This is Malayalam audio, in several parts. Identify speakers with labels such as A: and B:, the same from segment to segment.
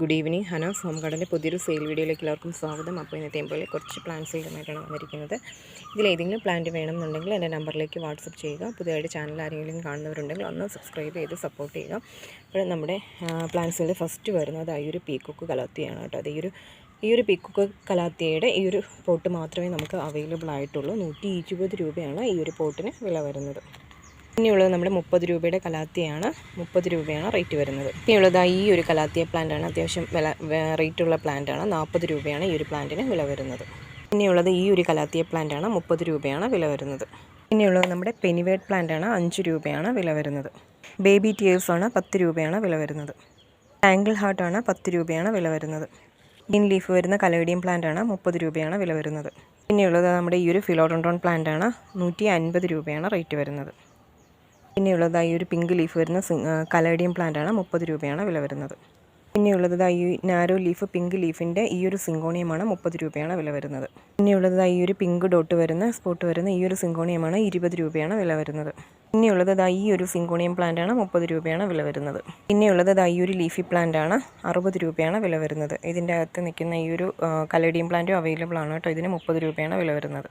A: Good evening Hana. ഹോം ഗാർഡന്റെ പുതിയൊരു സെയിൽ വീഡിയോയിലേക്ക് എല്ലാവർക്കും സ്വാഗതം. അപ്പോൾ ഇന്നത്തെ പോലെ കുറച്ച് പ്ലാന്റ്സ് സെയിലുമായിട്ടാണ് വന്നിരിക്കുന്നത്. ഇതിലേതെങ്കിലും പ്ലാന്റ് വേണമെന്നുണ്ടെങ്കിൽ എന്റെ നമ്പറിലേക്ക് വാട്സപ്പ് ചെയ്യുക. പുതിയതായിട്ട് ചാനൽ ആരെങ്കിലും കാണുന്നവരുണ്ടെങ്കിൽ ഒന്ന് സബ്സ്ക്രൈബ് ചെയ്ത് സപ്പോർട്ട് ചെയ്യുക. അപ്പോൾ നമ്മുടെ പ്ലാന്റ്സിൽ ഫസ്റ്റ് വരുന്നത് ഈ ഒരു പീക്കൊക്ക് കലാത്തിയാണ് കേട്ടോ. അത് ഈ ഒരു ഈ ഒരു പീക്കൊക്ക് കലാത്തിയുടെ ഈ ഒരു പോട്ട് മാത്രമേ നമുക്ക് അവൈലബിൾ ആയിട്ടുള്ളൂ. നൂറ്റി രൂപയാണ് ഈ ഒരു പോട്ടിന് വില വരുന്നത്. ഇനിയുള്ളത് നമ്മുടെ മുപ്പത് രൂപയുടെ കലാത്തിയാണ്. മുപ്പത് രൂപയാണ് റേറ്റ് വരുന്നത്. ഇനിയുള്ളത് ഈ ഒരു കലാത്തിയ പ്ലാന്റാണ് അത്യാവശ്യം വില റേറ്റുള്ള പ്ലാന്റാണ് നാൽപ്പത് രൂപയാണ് ഈ ഒരു പ്ലാന്റിന് വില വരുന്നത്. ഇനിയുള്ളത് ഈ ഒരു കലാത്തിയ പ്ലാന്റാണ് മുപ്പത് രൂപയാണ് വില വരുന്നത്. ഇനിയുള്ളത് നമ്മുടെ പെനിവേഡ് പ്ലാന്റാണ് അഞ്ച് രൂപയാണ് വില വരുന്നത്. ബേബി ആണ് പത്ത് രൂപയാണ് വില വരുന്നത്. ആംഗിൾ ആണ് പത്ത് രൂപയാണ് വില വരുന്നത്. ഗ്രീൻ ലീഫ് വരുന്ന കലേഡിയം പ്ലാന്റാണ് മുപ്പത് രൂപയാണ് വില വരുന്നത്. പിന്നെയുള്ളത് നമ്മുടെ ഈ ഒരു ഫിലോഡോണ്ടോൺ പ്ലാന്റാണ് നൂറ്റി അൻപത് രൂപയാണ് റേറ്റ് വരുന്നത്. പിന്നെയുള്ളത് ഈ ഒരു പിങ്ക് ലീഫ് വരുന്ന കലേഡിയം പ്ലാന്റാണ് മുപ്പത് രൂപയാണ് വില വരുന്നത്. പിന്നെയുള്ളത് ഈ നാരോ ലീഫ് പിങ്ക് ലീഫിന്റെ ഈ ഒരു സിങ്കോണിയമാണ് മുപ്പത് രൂപയാണ് വില വരുന്നത്. പിന്നെയുള്ളത് ഈ ഒരു പിങ്ക് ഡോട്ട് വരുന്ന സ്പോട്ട് വരുന്ന ഈ ഒരു സിങ്കോണിയമാണ് ഇരുപത് രൂപയാണ് വില വരുന്നത്. പിന്നെയുള്ളത് ഈ ഒരു സിങ്കോണിയം പ്ലാന്റാണ് മുപ്പത് രൂപയാണ് വില വരുന്നത്. പിന്നെയുള്ളത് ഈ ഒരു ലീഫി പ്ലാന്റ് ആണ് അറുപത് രൂപയാണ് വില വരുന്നത്. ഇതിന്റെ അകത്ത് നിൽക്കുന്ന ഈ ഒരു കലേഡിയം പ്ലാന്റും അവൈലബിൾ ആണ് കേട്ടോ. ഇതിന് മുപ്പത് രൂപയാണ് വില വരുന്നത്.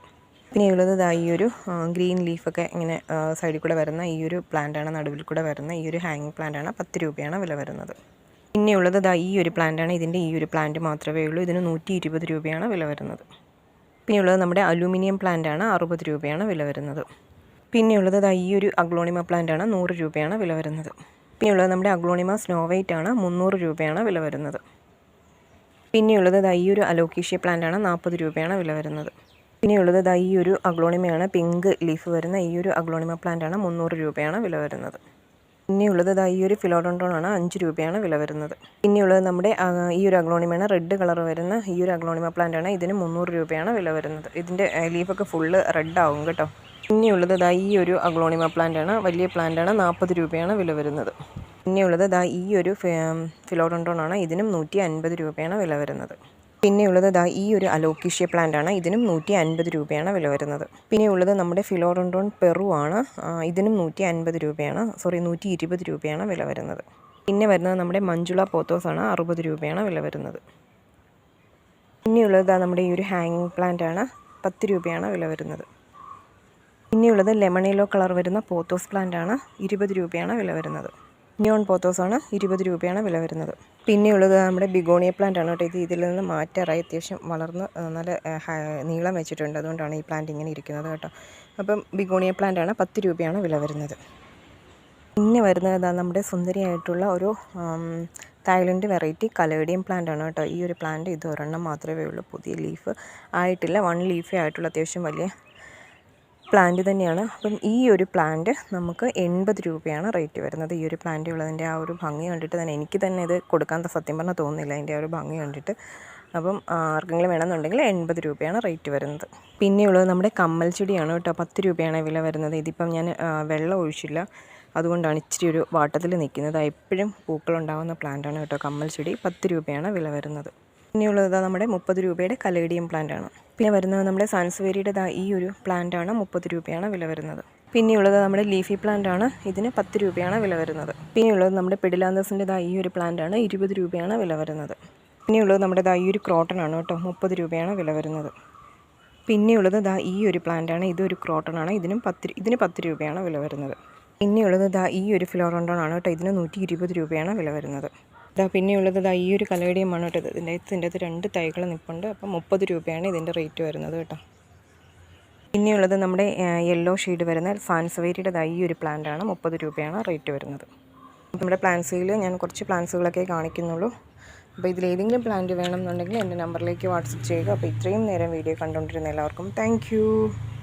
A: പിന്നെയുള്ളത് ഇതാ ഈ ഒരു ഗ്രീൻ ലീഫൊക്കെ ഇങ്ങനെ സൈഡിൽ കൂടെ വരുന്ന ഈ ഒരു പ്ലാന്റാണ് നടുവിൽ കൂടെ വരുന്ന ഈ ഒരു ഹാങ്ങിങ് പ്ലാന്റാണ് പത്ത് രൂപയാണ് വില വരുന്നത്. പിന്നെയുള്ളത് ഇതാ ഈ ഒരു പ്ലാന്റാണ് ഇതിന്റെ ഈ ഒരു പ്ലാന്റ് മാത്രമേ ഉള്ളൂ. ഇതിന് നൂറ്റി ഇരുപത് രൂപയാണ് വില വരുന്നത്. പിന്നെയുള്ളത് നമ്മുടെ അലൂമിനിയം പ്ലാന്റാണ് അറുപത് രൂപയാണ് വില വരുന്നത്. പിന്നെയുള്ളത് ഇതാ ഈ ഒരു അഗ്ലോണിമ പ്ലാന്റാണ് നൂറ് രൂപയാണ് വില വരുന്നത്. പിന്നെയുള്ളത് നമ്മുടെ അഗ്ലോണിമ സ്നോ വൈറ്റ് ആണ്. മുന്നൂറ് രൂപയാണ് വില വരുന്നത്. പിന്നെയുള്ളത് ഈ ഒരു അലോക്കീഷ്യ പ്ലാന്റാണ് നാൽപ്പത് രൂപയാണ് വില വരുന്നത്. പിന്നെയുള്ളത് ദാ ഈ ഒരു അഗ്ലോണിമയാണ്. പിങ്ക് ലീഫ് വരുന്ന ഈ ഒരു അഗ്ലോണിമ പ്ലാന്റ് ആണ് മുന്നൂറ് രൂപയാണ് വില വരുന്നത്. പിന്നെയുള്ളത് ദാ ഈ ഒരു ഫിലോഡോണ്ടോൺ ആണ് അഞ്ച് രൂപയാണ് വില വരുന്നത്. പിന്നെയുള്ളത് നമ്മുടെ ഈ ഒരു അഗ്ലോണിമയാണ് റെഡ് കളർ വരുന്ന ഈ ഒരു അഗ്ലോണിമ പ്ലാന്റ് ആണ് ഇതിന് മുന്നൂറ് രൂപയാണ് വില വരുന്നത്. ഇതിന്റെ ലീഫൊക്കെ ഫുള്ള് റെഡ് ആവും കേട്ടോ. പിന്നെയുള്ളത് ദാ ഈ ഒരു അഗ്ലോണിമ പ്ലാന്റ് ആണ് വലിയ പ്ലാന്റ് ആണ് നാൽപ്പത് രൂപയാണ് വില വരുന്നത്. പിന്നെയുള്ളത് ദാ ഈ ഒരു ഫിലോഡോണ്ടോൺ ആണ് ഇതിനും നൂറ്റി അൻപത് രൂപയാണ് വില വരുന്നത്. പിന്നെയുള്ളത് ദാ ഈ ഒരു അലോക്കിഷ്യ പ്ലാന്റ് ആണ്. ഇതിനും നൂറ്റി അൻപത് രൂപയാണ് വില വരുന്നത്. പിന്നെയുള്ളത് നമ്മുടെ ഫിലോറൻഡോൺ പെറു ആണ്. ഇതിനും നൂറ്റി അൻപത് രൂപയാണ്. സോറി നൂറ്റി ഇരുപത് രൂപയാണ് വില വരുന്നത്. പിന്നെ വരുന്നത് നമ്മുടെ മഞ്ജുള പോത്തോസ് ആണ്. അറുപത് രൂപയാണ് വില വരുന്നത്. പിന്നെയുള്ളത് നമ്മുടെ ഈ ഒരു ഹാങ്ങിങ് പ്ലാന്റ് ആണ്. പത്ത് രൂപയാണ് വില വരുന്നത്. പിന്നെയുള്ളത് ലെമൺ യെല്ലോ കളർ വരുന്ന പോത്തോസ് പ്ലാന്റ് ആണ്. ഇരുപത് രൂപയാണ് വില വരുന്നത്. ന്യൂൺ പോത്തോസാണ് ഇരുപത് രൂപയാണ് വില വരുന്നത്. പിന്നെയുള്ളത് നമ്മുടെ ബിഗോണിയ പ്ലാന്റ് ആണ് കേട്ടോ. ഇത് ഇതിൽ നിന്ന് മാറ്റാറായി അത്യാവശ്യം വളർന്ന് നല്ല നീളം വെച്ചിട്ടുണ്ട്. അതുകൊണ്ടാണ് ഈ പ്ലാന്റ് ഇങ്ങനെ ഇരിക്കുന്നത് കേട്ടോ. അപ്പം ബിഗോണിയ പ്ലാന്റ് ആണ് പത്ത് രൂപയാണ് വില വരുന്നത്. പിന്നെ വരുന്നത് നമ്മുടെ സുന്ദരിയായിട്ടുള്ള ഒരു തായ്ലൻഡ് വെറൈറ്റി കലേഡിയം പ്ലാന്റ് ആണ് കേട്ടോ. ഈ ഒരു പ്ലാന്റ് ഇത് ഒരെണ്ണം മാത്രമേ ഉള്ളൂ. പുതിയ ലീഫ് ആയിട്ടില്ല. വൺ ലീഫേ ആയിട്ടുള്ള അത്യാവശ്യം വലിയ പ്ലാന്റ് തന്നെയാണ്. അപ്പം ഈ ഒരു പ്ലാന്റ് നമുക്ക് എൺപത് രൂപയാണ് റേറ്റ് വരുന്നത്. ഈ ഒരു പ്ലാന്റ് ഉള്ളതിന്റെ ആ ഒരു ഭംഗി കണ്ടിട്ട് തന്നെ എനിക്ക് തന്നെ ഇത് കൊടുക്കാൻ സത്യം പറഞ്ഞാൽ തോന്നുന്നില്ല അതിന്റെ ആ ഒരു ഭംഗി കണ്ടിട്ട്. അപ്പം ആർക്കെങ്കിലും വേണമെന്നുണ്ടെങ്കിൽ എൺപത് രൂപയാണ് റേറ്റ് വരുന്നത്. പിന്നെയുള്ളത് നമ്മുടെ കമ്മൽ ചെടിയാണ് കേട്ടോ. പത്ത് രൂപയാണ് വില വരുന്നത്. ഇതിപ്പം ഞാൻ വെള്ളം ഒഴിച്ചില്ല. അതുകൊണ്ടാണ് ഇച്ചിരി ഒരു വാട്ടത്തിൽ നിൽക്കുന്നത്. എപ്പോഴും പൂക്കളുണ്ടാകുന്ന പ്ലാന്റാണ് കേട്ടോ കമ്മൽ ചെടി. പത്ത് രൂപയാണ് വില വരുന്നത്. പിന്നെയുള്ളത് നമ്മുടെ മുപ്പത് രൂപയുടെ കലേഡിയം പ്ലാന്റ് ആണ്. പിന്നെ വരുന്നത് നമ്മുടെ സാൻസ്വേരിയുടെ ഈ ഒരു പ്ലാന്റ് ആണ് മുപ്പത് രൂപയാണ് വില വരുന്നത്. പിന്നെയുള്ളത് നമ്മുടെ ലീഫി പ്ലാന്റ് ആണ് ഇതിന് പത്ത് രൂപയാണ് വില വരുന്നത്. പിന്നെയുള്ളത് നമ്മുടെ പെഡിലാന്തസിന്റെ ഈ ഒരു പ്ലാന്റ് ആണ് ഇരുപത് രൂപയാണ് വില വരുന്നത്. പിന്നെയുള്ളത് നമ്മുടെ ഈ ഒരു ക്രോട്ടൺ ആണ് കേട്ടോ മുപ്പത് രൂപയാണ് വില വരുന്നത്. പിന്നെയുള്ളത് ദാ ഈ ഒരു പ്ലാന്റ് ആണ് ഇതൊരു ക്രോട്ടൺ ആണ് ഇതിനും പത്ത് ഇതിന് പത്ത് രൂപയാണ് വില വരുന്നത്. പിന്നെയുള്ളത് ദാ ഈ ഒരു ഫ്ലോറോണ്ടോൺ ആണ് കേട്ടോ ഇതിന് നൂറ്റി രൂപയാണ് വില വരുന്നത്. ഇതാ പിന്നെയുള്ളത് ഇതാ ഈ ഒരു കലേഡിയമാണ് കേട്ടോ ഇതിന്റെ ഇതിന്റെ അകത്ത് രണ്ട് തൈകൾ നിൽപ്പുണ്ട് അപ്പം മുപ്പത് രൂപയാണ് ഇതിന്റെ റേറ്റ് വരുന്നത് കേട്ടോ. പിന്നെയുള്ളത് നമ്മുടെ യെല്ലോ ഷെയ്ഡ് വരുന്ന സാൻസവേരിയുടെ ഈ ഒരു പ്ലാന്റാണ് മുപ്പത് രൂപയാണ് റേറ്റ് വരുന്നത്. നമ്മുടെ പ്ലാന്റ്സിൽ ഞാൻ കുറച്ച് പ്ലാന്റ്സുകളൊക്കെ കാണിക്കുന്നുള്ളൂ. അപ്പോൾ ഇതിലേതെങ്കിലും പ്ലാന്റ് വേണമെന്നുണ്ടെങ്കിൽ എന്റെ നമ്പറിലേക്ക് വാട്സപ്പ് ചെയ്യുക. അപ്പോൾ ഇത്രയും നേരം വീഡിയോ കണ്ടുകൊണ്ടിരുന്ന എല്ലാവർക്കും താങ്ക്